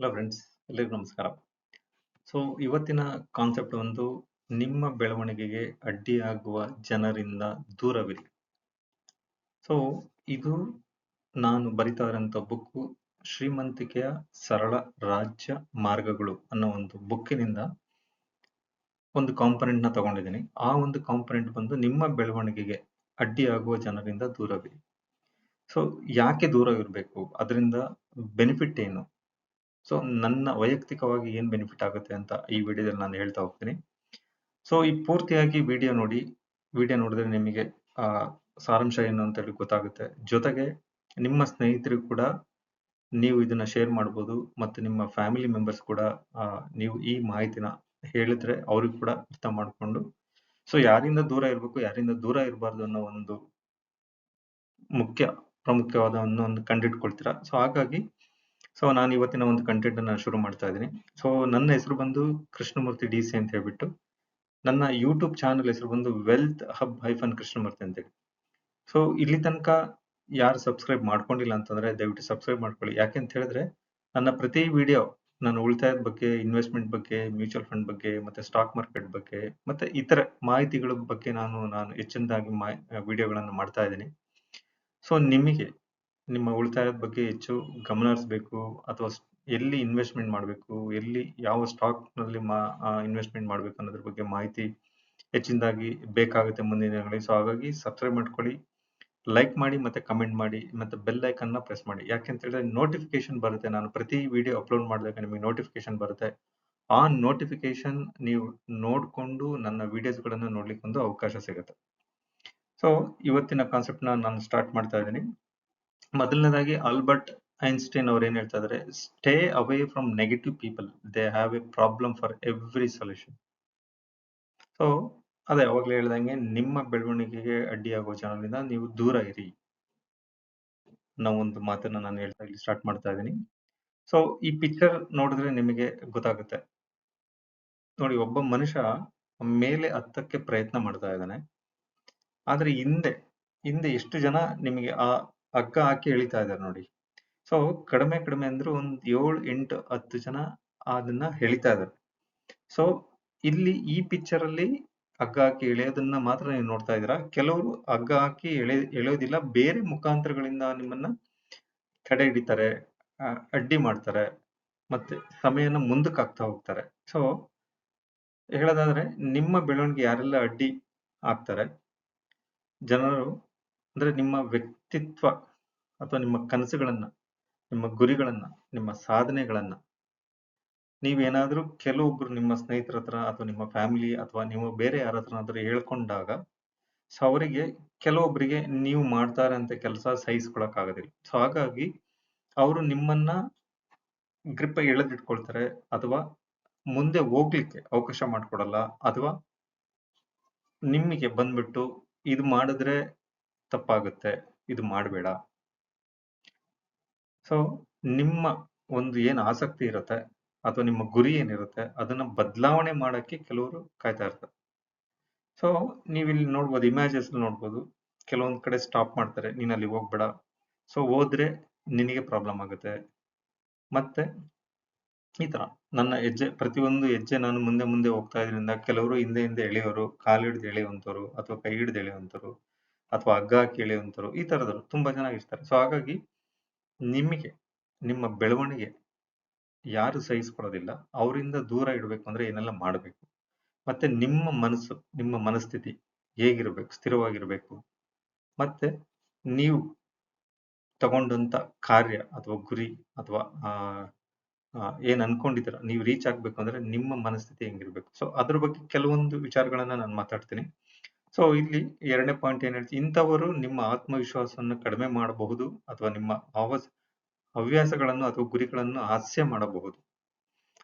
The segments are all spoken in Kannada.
ಹಲೋ ಫ್ರೆಂಡ್ಸ್ ಎಲ್ಲರಿಗೂ ನಮಸ್ಕಾರ. ಸೊ ಇವತ್ತಿನ ಕಾನ್ಸೆಪ್ಟ್ ಒಂದು ನಿಮ್ಮ ಬೆಳವಣಿಗೆಗೆ ಅಡ್ಡಿಯಾಗುವ ಜನರಿಂದ ದೂರವಿರಿ. ಸೊ ಇದು ನಾನು ಬರಿತಾ ಇರೋಂಥ ಬುಕ್ಕು ಶ್ರೀಮಂತಿಕೆಯ ಸರಳ ರಾಜ್ಯ ಮಾರ್ಗಗಳು ಅನ್ನೋ ಒಂದು ಬುಕ್ಕಿನಿಂದ ಒಂದು ಕಾಂಪೊನೆಂಟ್ನ ತಗೊಂಡಿದ್ದೀನಿ. ಆ ಒಂದು ಕಾಂಪೊನೆಂಟ್ ಬಂದು ನಿಮ್ಮ ಬೆಳವಣಿಗೆಗೆ ಅಡ್ಡಿಯಾಗುವ ಜನರಿಂದ ದೂರವಿರಿ. ಸೊ ಯಾಕೆ ದೂರ ಇರಬೇಕು? ಅದರಿಂದ ಬೆನಿಫಿಟ್ ಏನು? ಸೊ ನನ್ನ ವೈಯಕ್ತಿಕವಾಗಿ ಏನ್ ಬೆನಿಫಿಟ್ ಆಗುತ್ತೆ ಅಂತ ಈ ವಿಡಿಯೋದಲ್ಲಿ ನಾನು ಹೇಳ್ತಾ ಹೋಗ್ತೀನಿ. ಸೊ ಈ ಪೂರ್ತಿಯಾಗಿ ವಿಡಿಯೋ ನೋಡಿ ವಿಡಿಯೋ ನೋಡಿದ್ರೆ ನಿಮಗೆ, ಆ, ಸಾರಾಂಶ ಏನು ಅಂತ ಹೇಳಿ ಗೊತ್ತಾಗುತ್ತೆ. ಜೊತೆಗೆ ನಿಮ್ಮ ಸ್ನೇಹಿತರಿಗೂ ಕೂಡ ನೀವು ಇದನ್ನ ಶೇರ್ ಮಾಡ್ಬೋದು ಮತ್ತು ನಿಮ್ಮ ಫ್ಯಾಮಿಲಿ ಮೆಂಬರ್ಸ್ ಕೂಡ ನೀವು ಈ ಮಾಹಿತಿನ ಹೇಳಿದ್ರೆ ಅವ್ರಿಗೂ ಕೂಡ ಅರ್ಥ ಮಾಡ್ಕೊಂಡು. ಸೊ ಯಾರಿಂದ ದೂರ ಇರಬೇಕು, ಯಾರಿಂದ ದೂರ ಇರಬಾರ್ದು ಅನ್ನೋ ಒಂದು ಮುಖ್ಯ ಪ್ರಾಮುಖ್ಯವಾದ ಒಂದು ಕಂಡಿಟ್ಕೊಳ್ತೀರಾ. ಸೊ ಹಾಗಾಗಿ ಸೊ ನಾನು ಇವತ್ತಿನ ಒಂದು ಕಂಟೆಂಟ್ ಅನ್ನ ಶುರು ಮಾಡ್ತಾ ಇದ್ದೀನಿ. ಸೊ ನನ್ನ ಹೆಸರು ಬಂದು ಕೃಷ್ಣಮೂರ್ತಿ ಡಿ ಸಿ ಅಂತ ಹೇಳ್ಬಿಟ್ಟು, ನನ್ನ ಯೂಟ್ಯೂಬ್ ಚಾನಲ್ ಹೆಸರು ಬಂದು ವೆಲ್ತ್ ಹಬ್ ಹೈಫನ್ ಕೃಷ್ಣಮೂರ್ತಿ ಅಂತೇಳಿ ಸೊ ಇಲ್ಲಿ ತನಕ ಯಾರು ಸಬ್ಸ್ಕ್ರೈಬ್ ಮಾಡ್ಕೊಂಡಿಲ್ಲ ಅಂತಂದ್ರೆ, ದಯವಿಟ್ಟು ಸಬ್ಸ್ಕ್ರೈಬ್ ಮಾಡ್ಕೊಳ್ಳಿ. ಯಾಕೆ ಅಂತ ಹೇಳಿದ್ರೆ, ನನ್ನ ಪ್ರತಿ ವಿಡಿಯೋ ನಾನು ಉಳಿತಾಯದ ಬಗ್ಗೆ ಇನ್ವೆಸ್ಟ್ಮೆಂಟ್ ಬಗ್ಗೆ ಮ್ಯೂಚುವಲ್ ಫಂಡ್ ಬಗ್ಗೆ, ಮತ್ತೆ ಸ್ಟಾಕ್ ಮಾರ್ಕೆಟ್ ಬಗ್ಗೆ, ಮತ್ತೆ ಇತರ ಮಾಹಿತಿಗಳ ಬಗ್ಗೆ ನಾನು ನಾನು ಹೆಚ್ಚಿನದಾಗಿ ಮಾ ವಿಡಿಯೋಗಳನ್ನು ಮಾಡ್ತಾ ಇದ್ದೀನಿ. ಸೊ ನಿಮಗೆ ನಿಮ್ಮ ಉಳಿತಾಯದ ಬಗ್ಗೆ ಹೆಚ್ಚು ಗಮನ ಹರಿಸಬೇಕು ಅಥವಾ ಎಲ್ಲಿ ಇನ್ವೆಸ್ಟ್ಮೆಂಟ್ ಮಾಡಬೇಕು, ಎಲ್ಲಿ ಯಾವ ಸ್ಟಾಕ್ನಲ್ಲಿ ಮಾ ಇನ್ವೆಸ್ಟ್ಮೆಂಟ್ ಮಾಡಬೇಕು ಅನ್ನೋದ್ರ ಬಗ್ಗೆ ಮಾಹಿತಿ ಹೆಚ್ಚಿನದಾಗಿ ಬೇಕಾಗುತ್ತೆ ಮುಂದಿನ ದಿನಗಳಲ್ಲಿ. ಸೊ ಹಾಗಾಗಿ ಸಬ್ಸ್ಕ್ರೈಬ್ ಮಾಡ್ಕೊಳ್ಳಿ ಲೈಕ್ ಮಾಡಿ ಮತ್ತೆ ಕಮೆಂಟ್ ಮಾಡಿ, ಮತ್ತೆ ಬೆಲ್ ಐಕನ್ನ ಪ್ರೆಸ್ ಮಾಡಿ. ಯಾಕೆಂತ ಹೇಳಿದ್ರೆ ನೋಟಿಫಿಕೇಶನ್ ಬರುತ್ತೆ. ನಾನು ಪ್ರತಿ ವಿಡಿಯೋ ಅಪ್ಲೋಡ್ ಮಾಡಿದಾಗ ನಿಮಗೆ ನೋಟಿಫಿಕೇಶನ್ ಬರುತ್ತೆ. ಆ ನೋಟಿಫಿಕೇಶನ್ ನೀವು ನೋಡಿಕೊಂಡು ನನ್ನ ವಿಡಿಯೋಸ್ ಗಳನ್ನ ನೋಡ್ಲಿಕ್ಕೆ ಒಂದು ಅವಕಾಶ ಸಿಗುತ್ತೆ. ಸೊ ಇವತ್ತಿನ ಕಾನ್ಸೆಪ್ಟ್ನ ನಾನು ಸ್ಟಾರ್ಟ್ ಮಾಡ್ತಾ ಇದ್ದೀನಿ. ಮೊದಲನೇದಾಗಿ ಆಲ್ಬರ್ಟ್ ಐನ್ಸ್ಟೈನ್ ಅವ್ರು ಏನ್ ಹೇಳ್ತಾ ಇದಾರೆ stay away from negative people they have a problem for every solution so ಅದೇ ಅವಾಗ್ಲೇ ಹೇಳ್ದಂಗೆ ನಿಮ್ಮ ಬೆಳವಣಿಗೆಗೆ ಅಡ್ಡಿಯಾಗುವ ಜನರಿಂದ ನೀವು ದೂರ ಇರಿ. ಒಂದು ಮಾತನ್ನ ನಾನು ಹೇಳ್ತಾ ಇಲ್ಲಿ ಸ್ಟಾರ್ಟ್ ಮಾಡ್ತಾ ಇದ್ದೀನಿ. ಸೊ ಈ ಪಿಕ್ಚರ್ ನೋಡಿದ್ರೆ ನಿಮಗೆ ಗೊತ್ತಾಗುತ್ತೆ. ನೋಡಿ, ಒಬ್ಬ ಮನುಷ್ಯ ಮೇಲೆ ಹತ್ತಕ್ಕೆ ಪ್ರಯತ್ನ ಮಾಡ್ತಾ ಇದ್ದಾನೆ. ಆದ್ರೆ ಹಿಂದೆ ಹಿಂದೆ ಎಷ್ಟು ಜನ ನಿಮಗೆ ಆ ಹಗ್ಗ ಹಾಕಿ ಎಳಿತಾ ಇದ್ದಾರೆ ನೋಡಿ. ಸೊ ಕಡಿಮೆ ಕಡಿಮೆ ಅಂದ್ರೆ ಒಂದ್ ಏಳು, ಎಂಟು, ಹತ್ತು ಜನ ಅದನ್ನ ಎಳಿತಾ ಇದ್ದಾರೆ ಸೊ ಇಲ್ಲಿ ಈ ಪಿಕ್ಚರ್ ಅಲ್ಲಿ ಹಗ್ಗ ಹಾಕಿ ಎಳೆಯೋದನ್ನ ಮಾತ್ರ ನೀವು ನೋಡ್ತಾ ಇದ್ದೀರಾ. ಕೆಲವರು ಹಗ್ಗ ಹಾಕಿ ಎಳೆ, ಎಳೆಯೋದಿಲ್ಲ, ಬೇರೆ ಮುಖಾಂತರಗಳಿಂದ ನಿಮ್ಮನ್ನ ತಡೆ ಹಿಡಿತಾರೆ ಅಡ್ಡಿ ಮಾಡ್ತಾರೆ, ಮತ್ತೆ ಸಮಯನ ಮುಂದಕ್ಕೆ ಹಾಕ್ತಾ ಹೋಗ್ತಾರೆ. ಸೊ ಹೇಳೋದಾದ್ರೆ, ನಿಮ್ಮ ಬೆಳವಣಿಗೆ ಯಾರೆಲ್ಲ ಅಡ್ಡಿ ಆಗ್ತಾರೆ ಜನರು ಅಂದ್ರೆ ನಿಮ್ಮ ವ್ಯಕ್ತಿತ್ವ ಅಥವಾ ನಿಮ್ಮ ಕನಸುಗಳನ್ನ, ನಿಮ್ಮ ಗುರಿಗಳನ್ನ, ನಿಮ್ಮ ಸಾಧನೆಗಳನ್ನ ನೀವೇನಾದ್ರೂ ಕೆಲವೊಬ್ರು ನಿಮ್ಮ ಸ್ನೇಹಿತರ ಹತ್ರ ಅಥವಾ ನಿಮ್ಮ ಫ್ಯಾಮಿಲಿ ಅಥವಾ ನೀವು ಬೇರೆ ಯಾರ ಹತ್ರನಾದರೂ ಹೇಳ್ಕೊಂಡಾಗ ಸೊ ಅವರಿಗೆ ಕೆಲವೊಬ್ಬರಿಗೆ ನೀವು ಮಾಡ್ತಾರೆ ಅಂತ ಕೆಲಸ ಸಹಿಸ್ಕೊಳಕ್ಕಾಗೋದಿಲ್ಲ ಸೊ ಹಾಗಾಗಿ ಅವರು ನಿಮ್ಮನ್ನ ಗ್ರಿಪ್ ಎಳೆದಿಟ್ಕೊಳ್ತಾರೆ ಅಥವಾ ಮುಂದೆ ಹೋಗ್ಲಿಕ್ಕೆ ಅವಕಾಶ ಮಾಡ್ಕೊಡಲ್ಲ ಅಥವಾ ನಿಮಗೆ ಬಂದ್ಬಿಟ್ಟು ಇದು ಮಾಡಿದ್ರೆ ತಪ್ಪಾಗುತ್ತೆ, ಇದು ಮಾಡಬೇಡ. ಸೊ ನಿಮ್ಮ ಒಂದು ಏನು ಆಸಕ್ತಿ ಇರುತ್ತೆ, ಅಥವಾ ನಿಮ್ಮ ಗುರಿ ಏನಿರುತ್ತೆ ಅದನ್ನ ಬದಲಾವಣೆ ಮಾಡೋಕ್ಕೆ ಕೆಲವರು ಕಾಯ್ತಾ ಇರ್ತಾರೆ. ಸೊ ನೀವು ಇಲ್ಲಿ ನೋಡ್ಬೋದು ಇಮೇಜಸ್ ನೋಡ್ಬೋದು, ಕೆಲವೊಂದು ಕಡೆ ಸ್ಟಾಪ್ ಮಾಡ್ತಾರೆ, ನೀನ್ ಅಲ್ಲಿ ಹೋಗ್ಬೇಡ. ಸೊ ಹೋದ್ರೆ ನಿನಗೆ ಪ್ರಾಬ್ಲಮ್ ಆಗುತ್ತೆ. ಮತ್ತೆ, ಈ ತರ, ನನ್ನ ಹೆಜ್ಜೆ, ಪ್ರತಿಯೊಂದು ಹೆಜ್ಜೆ ನಾನು ಮುಂದೆ ಮುಂದೆ ಹೋಗ್ತಾ ಇದ್ರಿಂದ ಕೆಲವರು ಹಿಂದೆ ಹಿಂದೆ ಎಳೆಯೋರು, ಕಾಲು ಹಿಡಿದು ಎಳೆಯುವಂತವ್ರು ಅಥವಾ ಕೈ ಹಿಡಿದು ಎಳೆಯುವಂತವ್ರು ಅಥವಾ ಹಗ್ಗ ಹಾಕಿ ಈ ತರದವರು ತುಂಬಾ ಜನ ಇರ್ತಾರೆ. ಸೊ ಹಾಗಾಗಿ ನಿಮಗೆ, ನಿಮ್ಮ ಬೆಳವಣಿಗೆ ಯಾರು ಸಹಿಸ್ಕೊಳ್ಳೋದಿಲ್ಲ. ಅವರಿಂದ ದೂರ ಇಡಬೇಕು ಅಂದ್ರೆ ಏನೆಲ್ಲ ಮಾಡಬೇಕು. ಮತ್ತೆ ನಿಮ್ಮ ಮನಸ್ಸು, ನಿಮ್ಮ ಮನಸ್ಥಿತಿ ಹೇಗಿರ್ಬೇಕು, ಸ್ಥಿರವಾಗಿರ್ಬೇಕು. ಮತ್ತೆ ನೀವು ತಗೊಂಡಂತ ಕಾರ್ಯ ಅಥವಾ ಗುರಿ ಅಥವಾ ಏನ್ ಅನ್ಕೊಂಡಿದ್ದೀರ, ನೀವು ರೀಚ್ ಆಗ್ಬೇಕು ಅಂದ್ರೆ ನಿಮ್ಮ ಮನಸ್ಥಿತಿ ಹೆಂಗಿರ್ಬೇಕು. ಸೊ ಅದ್ರ ಬಗ್ಗೆ ಕೆಲವೊಂದು ವಿಚಾರಗಳನ್ನ ನಾನು ಮಾತಾಡ್ತೀನಿ. ಸೊ ಇಲ್ಲಿ ಎರಡನೇ ಪಾಯಿಂಟ್ ಏನ್ ಹೇಳ್ತೀವಿ ಇಂಥವರು ನಿಮ್ಮ ಆತ್ಮವಿಶ್ವಾಸವನ್ನು ಕಡಿಮೆ ಮಾಡಬಹುದು ಅಥವಾ ನಿಮ್ಮ ಹವಸ್ ಹವ್ಯಾಸಗಳನ್ನು ಅಥವಾ ಗುರಿಗಳನ್ನು ಹಾಸ್ಯ ಮಾಡಬಹುದು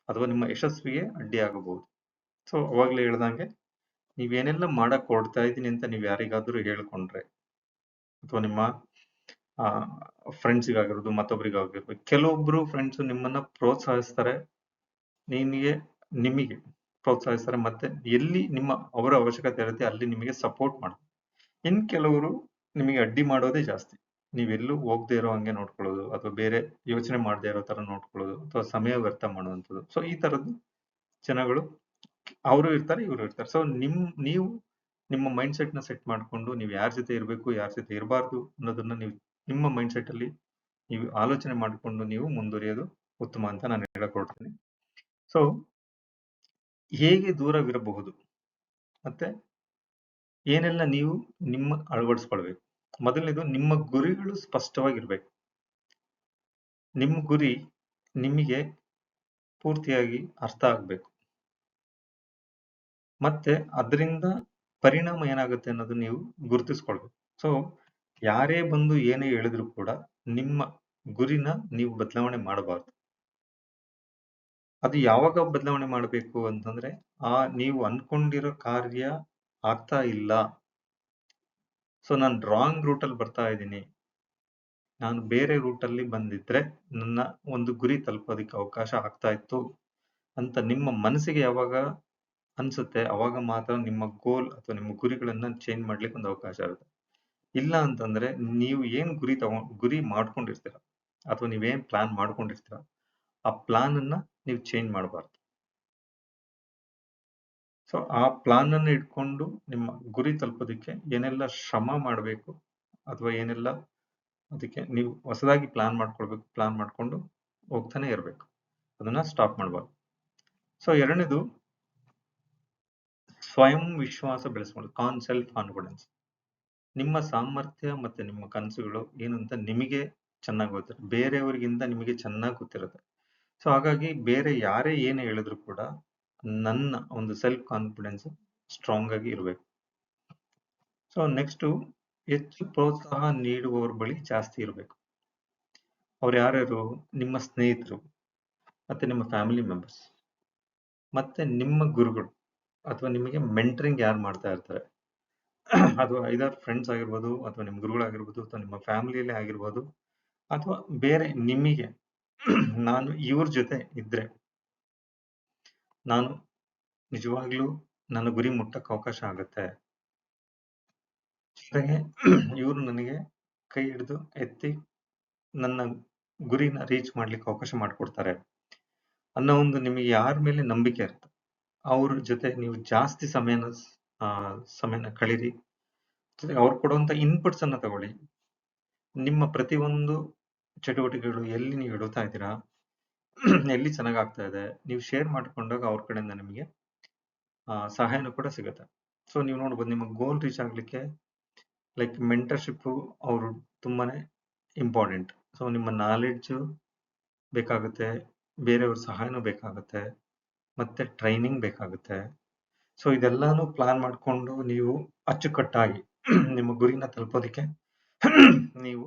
ಅಥವಾ ನಿಮ್ಮ ಯಶಸ್ವಿಗೆ ಅಡ್ಡಿಯಾಗಬಹುದು. ಸೊ ಅವಾಗಲೇ ಹೇಳ್ದಂಗೆ, ನೀವೇನೆಲ್ಲ ಮಾಡಕ್ ಹೊಡ್ತಾ ಇದ್ದೀನಿ ಅಂತ ನೀವು ಯಾರಿಗಾದ್ರೂ ಹೇಳ್ಕೊಂಡ್ರೆ ಅಥವಾ ನಿಮ್ಮ, ಆ ಫ್ರೆಂಡ್ಸಿಗಾಗಿರೋದು ಮತ್ತೊಬ್ಬರಿಗಾಗಿರ್ಬೋದು ಕೆಲವೊಬ್ರು ಫ್ರೆಂಡ್ಸ್ ನಿಮ್ಮನ್ನ ಪ್ರೋತ್ಸಾಹಿಸ್ತಾರೆ, ನಿಮಗೆ ನಿಮಗೆ. ಪ್ರೋತ್ಸಾಹಿಸ್ತಾರೆ. ಮತ್ತೆ ಎಲ್ಲಿ ನಿಮ್ಮ ಅವರ ಅವಶ್ಯಕತೆ ಇರುತ್ತೆ ಅಲ್ಲಿ ನಿಮಗೆ ಸಪೋರ್ಟ್ ಮಾಡ್ತಾರೆ. ಇನ್ ಕೆಲವರು ನಿಮಗೆ ಅಡ್ಡಿ ಮಾಡೋದೇ ಜಾಸ್ತಿ. ನೀವೆಲ್ಲೂ ಹೋಗದೆ ಇರೋ ಹಂಗೆ ನೋಡ್ಕೊಳ್ಳೋದು, ಅಥವಾ ಬೇರೆ ಯೋಚನೆ ಮಾಡದೇ ಇರೋ ತರ ನೋಡ್ಕೊಳ್ಳೋದು, ಅಥವಾ ಸಮಯ ವ್ಯರ್ಥ ಮಾಡುವಂಥದ್ದು. ಸೊ ಈ ತರದ್ದು ಜನಗಳು ಅವರು ಇರ್ತಾರೆ, ಇವರು ಇರ್ತಾರೆ. ಸೊ ನಿಮ್, ನೀವು ನಿಮ್ಮ ಮೈಂಡ್ ಸೆಟ್ನ ಸೆಟ್ ಮಾಡ್ಕೊಂಡು ನೀವು ಯಾರ ಜೊತೆ ಇರಬೇಕು, ಯಾರ ಜೊತೆ ಇರಬಾರ್ದು ಅನ್ನೋದನ್ನ ನೀವು ನಿಮ್ಮ ಮೈಂಡ್ ಸೆಟ್ ಅಲ್ಲಿ ನೀವು ಆಲೋಚನೆ ಮಾಡಿಕೊಂಡು ನೀವು ಮುಂದುವರಿಯೋದು ಉತ್ತಮ ಅಂತ ನಾನು ಹೇಳಕ್ ಹೊರಡ್ತೀನಿ ಸೊ ಹೇಗೆ ದೂರವಿರಬಹುದು? ಮತ್ತೆ ಏನೆಲ್ಲ ನೀವು ನಿಮ್ಮ ಅಳವಡಿಸ್ಕೊಳ್ಬೇಕು? ಮೊದಲನೇದು ನಿಮ್ಮ ಗುರಿಗಳು ಸ್ಪಷ್ಟವಾಗಿರ್ಬೇಕು. ನಿಮ್ಮ ಗುರಿ ನಿಮಗೆ ಪೂರ್ತಿಯಾಗಿ ಅರ್ಥ ಆಗ್ಬೇಕು. ಮತ್ತೆ ಅದರಿಂದ ಪರಿಣಾಮ ಏನಾಗುತ್ತೆ ಅನ್ನೋದು ನೀವು ಗುರುತಿಸ್ಕೊಳ್ಬೇಕು. ಸೊ ಯಾರೇ ಬಂದು ಏನೇ ಹೇಳಿದ್ರು ಕೂಡ ನಿಮ್ಮ ಗುರಿನ ನೀವು ಬದಲಾವಣೆ ಮಾಡಬಾರ್ದು. ಅದು ಯಾವಾಗ ಬದಲಾವಣೆ ಮಾಡಬೇಕು ಅಂತಂದ್ರೆ, ಆ ನೀವು ಅನ್ಕೊಂಡಿರೋ ಕಾರ್ಯ ಆಗ್ತಾ ಇಲ್ಲ. ಸೊ ನಾನು ರಾಂಗ್ ರೂಟಲ್ಲಿ ಬರ್ತಾ ಇದ್ದೀನಿ. ನಾನು ಬೇರೆ ರೂಟಲ್ಲಿ ಬಂದಿದ್ರೆ ನನ್ನ ಒಂದು ಗುರಿ ತಲುಪೋದಕ್ಕೆ ಅವಕಾಶ ಆಗ್ತಾ ಇತ್ತು ಅಂತ ನಿಮ್ಮ ಮನಸ್ಸಿಗೆ ಯಾವಾಗ ಅನ್ಸುತ್ತೆ, ಅವಾಗ ಮಾತ್ರ ನಿಮ್ಮ ಗೋಲ್ ಅಥವಾ ನಿಮ್ಮ ಗುರಿಗಳನ್ನ ಚೇಂಜ್ ಮಾಡ್ಲಿಕ್ಕೆ ಒಂದು ಅವಕಾಶ ಇರುತ್ತೆ. ಇಲ್ಲ ಅಂತಂದ್ರೆ, ನೀವು ಏನ್ ಗುರಿ ತಗೊಂಡ್ ಗುರಿ ಮಾಡ್ಕೊಂಡಿರ್ತೀರ ಅಥವಾ ನೀವೇನ್ ಪ್ಲಾನ್ ಮಾಡ್ಕೊಂಡಿರ್ತೀರ ಆ ಪ್ಲಾನ್ ಅನ್ನ ನೀವು ಚೇಂಜ್ ಮಾಡಬಾರ್ದು. ಸೊ, ಆ ಪ್ಲಾನ್ ಅನ್ನ ಇಟ್ಕೊಂಡು ನಿಮ್ಮ ಗುರಿ ತಲುಪೋದಕ್ಕೆ ಏನೆಲ್ಲ ಶ್ರಮ ಮಾಡಬೇಕು ಅಥವಾ ಏನೆಲ್ಲ ಅದಕ್ಕೆ ನೀವು ಹೊಸದಾಗಿ ಪ್ಲಾನ್ ಮಾಡ್ಕೊಳ್ಬೇಕು, ಪ್ಲಾನ್ ಮಾಡ್ಕೊಂಡು ಹೋಗ್ತಾನೆ ಇರಬೇಕು. ಅದನ್ನ ಸ್ಟಾಪ್ ಮಾಡಬಾರ್ದು. ಸೊ, ಎರಡನೇದು ಸ್ವಯಂ ವಿಶ್ವಾಸ ಬೆಳೆಸ್ಕೊಳ್ಳಿ ಕಾನ್ ಸೆಲ್ಫ್ ಕಾನ್ಫಿಡೆನ್ಸ್. ನಿಮ್ಮ ಸಾಮರ್ಥ್ಯ ಮತ್ತೆ ನಿಮ್ಮ ಕನಸುಗಳು ಏನಂತ ನಿಮಗೆ ಚೆನ್ನಾಗಿ ಗೊತ್ತಿರುತ್ತೆ. ಬೇರೆಯವರಿಗಿಂತ ನಿಮಗೆ ಚೆನ್ನಾಗಿ ಗೊತ್ತಿರುತ್ತೆ. ಸೊ ಹಾಗಾಗಿ ಬೇರೆ ಯಾರೇ ಏನು ಹೇಳಿದ್ರು ಕೂಡ ನನ್ನ ಒಂದು ಸೆಲ್ಫ್ ಕಾನ್ಫಿಡೆನ್ಸ್ ಸ್ಟ್ರಾಂಗ್ ಆಗಿ ಇರಬೇಕು. ಸೊ ನೆಕ್ಸ್ಟು ಹೆಚ್ಚು ಪ್ರೋತ್ಸಾಹ ನೀಡುವವ್ರ ಬಳಿ ಜಾಸ್ತಿ ಇರಬೇಕು. ಅವ್ರು ಯಾರ್ಯಾರು? ನಿಮ್ಮ ಸ್ನೇಹಿತರು ಮತ್ತೆ ನಿಮ್ಮ ಫ್ಯಾಮಿಲಿ ಮೆಂಬರ್ಸ್ ಮತ್ತೆ ನಿಮ್ಮ ಗುರುಗಳು ಅಥವಾ ನಿಮಗೆ ಮೆಂಟ್ರಿಂಗ್ ಯಾರು ಮಾಡ್ತಾ ಇರ್ತಾರೆ? ಅಥವಾ ಐದಾರು ಫ್ರೆಂಡ್ಸ್ ಆಗಿರ್ಬೋದು ಅಥವಾ ನಿಮ್ಮ ಗುರುಗಳಾಗಿರ್ಬೋದು ಅಥವಾ ನಿಮ್ಮ ಫ್ಯಾಮಿಲಿಯಲ್ಲೇ ಆಗಿರ್ಬೋದು ಅಥವಾ ಬೇರೆ ನಿಮಗೆ ನಾನು ಇವ್ರ ಜೊತೆ ಇದ್ರೆ, ನಾನು ನಿಜವಾಗ್ಲೂ ನನ್ನ ಗುರಿ ಮುಟ್ಟಕ್ಕೆ ಅವಕಾಶ ಆಗುತ್ತೆ. ಜೊತೆಗೆ ಇವರು ನನಗೆ ಕೈ ಹಿಡಿದು ಎತ್ತಿ ನನ್ನ ಗುರಿನ ರೀಚ್ ಮಾಡ್ಲಿಕ್ಕೆ ಅವಕಾಶ ಮಾಡಿಕೊಡ್ತಾರೆ. ಅನ್ನೋ ಒಂದು ನಿಮಗೆ ಯಾರ ಮೇಲೆ ನಂಬಿಕೆ ಇರುತ್ತೆ, ಅವ್ರ ಜೊತೆ ನೀವು ಜಾಸ್ತಿ ಸಮಯನ ಸಮಯನ ಕಳೀರಿ. ಜೊತೆಗೆ ಅವ್ರು ಕೊಡುವಂತ ಇನ್ಪುಟ್ಸ್ ಅನ್ನ ತಗೊಳ್ಳಿ. ನಿಮ್ಮ ಪ್ರತಿಯೊಂದು ಚಟುವಟಿಕೆಗಳು ಎಲ್ಲಿ ನೀವು ಇಡುತ್ತಾ ಇದ್ದೀರಾ? ಎಲ್ಲಿ ಚೆನ್ನಾಗಿ ಆಗ್ತಾ ಇದೆ? ನೀವು ಶೇರ್ ಮಾಡ್ಕೊಂಡಾಗ ಅವ್ರ ಕಡೆಯಿಂದ ನಿಮಗೆ ಸಹಾಯನೂ ಕೂಡ ಸಿಗುತ್ತೆ. ಸೊ ನೀವು ನೋಡ್ಬೋದು ನಿಮ್ಮ ಗೋಲ್ ರೀಚ್ ಆಗಲಿಕ್ಕೆ ಲೈಕ್ ಮೆಂಟರ್ಶಿಪ್ಪು ಅವರು ತುಂಬಾನೇ ಇಂಪಾರ್ಟೆಂಟ್ ಸೊ ನಿಮ್ಮ ನಾಲೆಡ್ಜ್ ಬೇಕಾಗುತ್ತೆ, ಬೇರೆಯವ್ರ ಸಹಾಯನೂ ಬೇಕಾಗುತ್ತೆ, ಮತ್ತೆ ಟ್ರೈನಿಂಗ್ ಬೇಕಾಗುತ್ತೆ. ಸೊ ಇದೆಲ್ಲಾನು ಪ್ಲಾನ್ ಮಾಡಿಕೊಂಡು ನೀವು ಅಚ್ಚುಕಟ್ಟಾಗಿ, ನಿಮ್ಮ ಗುರಿನ ತಲುಪೋದಕ್ಕೆ, ನೀವು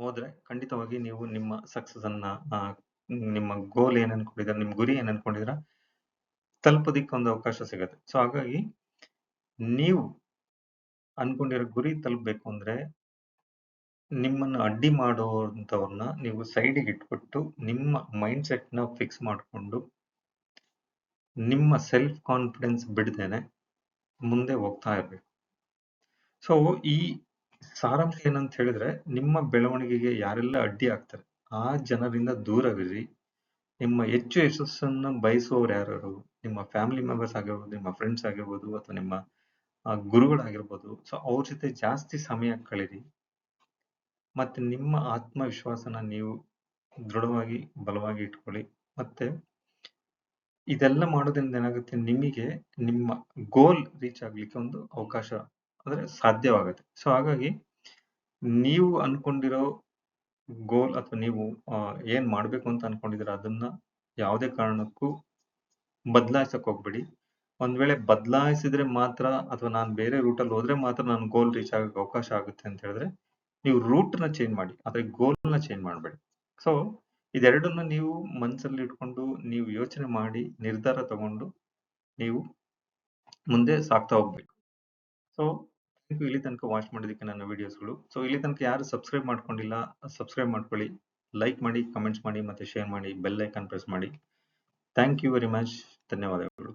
ಹೋದ್ರೆ ಖಂಡಿತವಾಗಿ ನೀವು ನಿಮ್ಮ ಸಕ್ಸಸ್ ಅನ್ನ ಆ, ನಿಮ್ಮ ಗೋಲ್ ಏನ್ ಅನ್ಕೊಂಡಿದ್ರ ನಿಮ್ ಗುರಿ ಏನ್ ಅನ್ಕೊಂಡಿದ್ರ ತಲುಪೋದಿಕ್ಕೆ ಒಂದು ಅವಕಾಶ ಸಿಗುತ್ತೆ. ಸೊ ಹಾಗಾಗಿ ನೀವು ಅನ್ಕೊಂಡಿರೋ ಗುರಿ ತಲುಪಬೇಕು ಅಂದ್ರೆ ನಿಮ್ಮನ್ನ ಅಡ್ಡಿ ಮಾಡುವಂತವ್ರನ್ನ ನೀವು ಸೈಡಿಗೆ ಇಟ್ಬಿಟ್ಟು ನಿಮ್ಮ ಮೈಂಡ್ ಸೆಟ್ನ ಫಿಕ್ಸ್ ಮಾಡಿಕೊಂಡು ನಿಮ್ಮ ಸೆಲ್ಫ್ ಕಾನ್ಫಿಡೆನ್ಸ್ ಬಿಡ್ದೇನೆ ಮುಂದೆ ಹೋಗ್ತಾ ಇರಬೇಕು. ಸೊ ಈ ಸಾರಾಂಶ ಏನಂತ ಹೇಳಿದ್ರೆ ನಿಮ್ಮ ಬೆಳವಣಿಗೆಗೆ ಯಾರೆಲ್ಲ ಅಡ್ಡಿ ಆಗ್ತಾರೆ, ಆ ಜನರಿಂದ ದೂರವಿರಿ. ನಿಮ್ಮ ಹೆಚ್ಚು ಯಶಸ್ಸನ್ನು ಬಯಸುವವರು ಯಾರು ನಿಮ್ಮ ಫ್ಯಾಮಿಲಿ ಮೆಂಬರ್ಸ್ ಆಗಿರ್ಬೋದು, ನಿಮ್ಮ ಫ್ರೆಂಡ್ಸ್ ಆಗಿರ್ಬೋದು ಅಥವಾ ನಿಮ್ಮ ಗುರುಗಳಾಗಿರ್ಬೋದು. ಸೊ ಅವ್ರ ಜೊತೆ ಜಾಸ್ತಿ ಸಮಯ ಕಳೀರಿ. ಮತ್ತೆ ನಿಮ್ಮ ಆತ್ಮವಿಶ್ವಾಸನ ನೀವು ದೃಢವಾಗಿ, ಬಲವಾಗಿ ಇಟ್ಕೊಳ್ಳಿ. ಮತ್ತೆ ಇದೆಲ್ಲ ಮಾಡೋದ್ರಿಂದ ಏನಾಗುತ್ತೆ? ನಿಮಗೆ ನಿಮ್ಮ ಗೋಲ್ ರೀಚ್ ಆಗ್ಲಿಕ್ಕೆ ಒಂದು ಅವಕಾಶ ಅಂದ್ರೆ ಸಾಧ್ಯವಾಗುತ್ತೆ. ಸೊ ಹಾಗಾಗಿ ನೀವು ಅನ್ಕೊಂಡಿರೋ ಗೋಲ್ ಅಥವಾ ನೀವು ಏನ್ ಮಾಡ್ಬೇಕು ಅಂತ ಅನ್ಕೊಂಡಿದ್ದೀರ, ಅದನ್ನ ಯಾವುದೇ ಕಾರಣಕ್ಕೂ ಬದಲಾಯಿಸಕ್ ಹೋಗ್ಬೇಡಿ. ಒಂದ್ ವೇಳೆ ಬದಲಾಯಿಸಿದ್ರೆ ಮಾತ್ರ ಅಥವಾ ನಾನು ಬೇರೆ ರೂಟಲ್ಲಿ ಹೋದ್ರೆ ಮಾತ್ರ ನಾನು ಗೋಲ್ ರೀಚ್ ಆಗಕ್ಕೆ ಅವಕಾಶ ಆಗುತ್ತೆ ಅಂತ ಹೇಳಿದ್ರೆ, ನೀವು ರೂಟ್ನ ಚೇಂಜ್ ಮಾಡಿ. ಆದ್ರೆ ಗೋಲ್ನ ಚೇಂಜ್ ಮಾಡಬೇಡಿ. ಸೊ ಇದೆರಡನ್ನ ನೀವು ಮನಸ್ಸಲ್ಲಿ ಇಟ್ಕೊಂಡು ನೀವು ಯೋಚನೆ ಮಾಡಿ, ನಿರ್ಧಾರ ತಗೊಂಡು ನೀವು ಮುಂದೆ ಸಾಗ್ತಾ ಹೋಗ್ಬೇಕು. ಸೊ ಇಲ್ಲಿ ತನಕ ವಾಚ್ ಮಾಡೋದಕ್ಕೆ ನನ್ನ ವಿಡಿಯೋಸ್ಗಳು ಸೊ ಇಲ್ಲಿ ತನಕ ಯಾರು ಸಬ್ಸ್ಕ್ರೈಬ್ ಮಾಡ್ಕೊಂಡಿಲ್ಲ ಸಬ್ಸ್ಕ್ರೈಬ್ ಮಾಡ್ಕೊಳ್ಳಿ. ಲೈಕ್ ಮಾಡಿ ಕಮೆಂಟ್ಸ್ ಮಾಡಿ, ಮತ್ತೆ ಶೇರ್ ಮಾಡಿ ಬೆಲ್ ಐಕಾನ್ ಪ್ರೆಸ್ ಮಾಡಿ. ಥ್ಯಾಂಕ್ ಯು ವೆರಿ ಮಚ್ ಧನ್ಯವಾದಗಳು.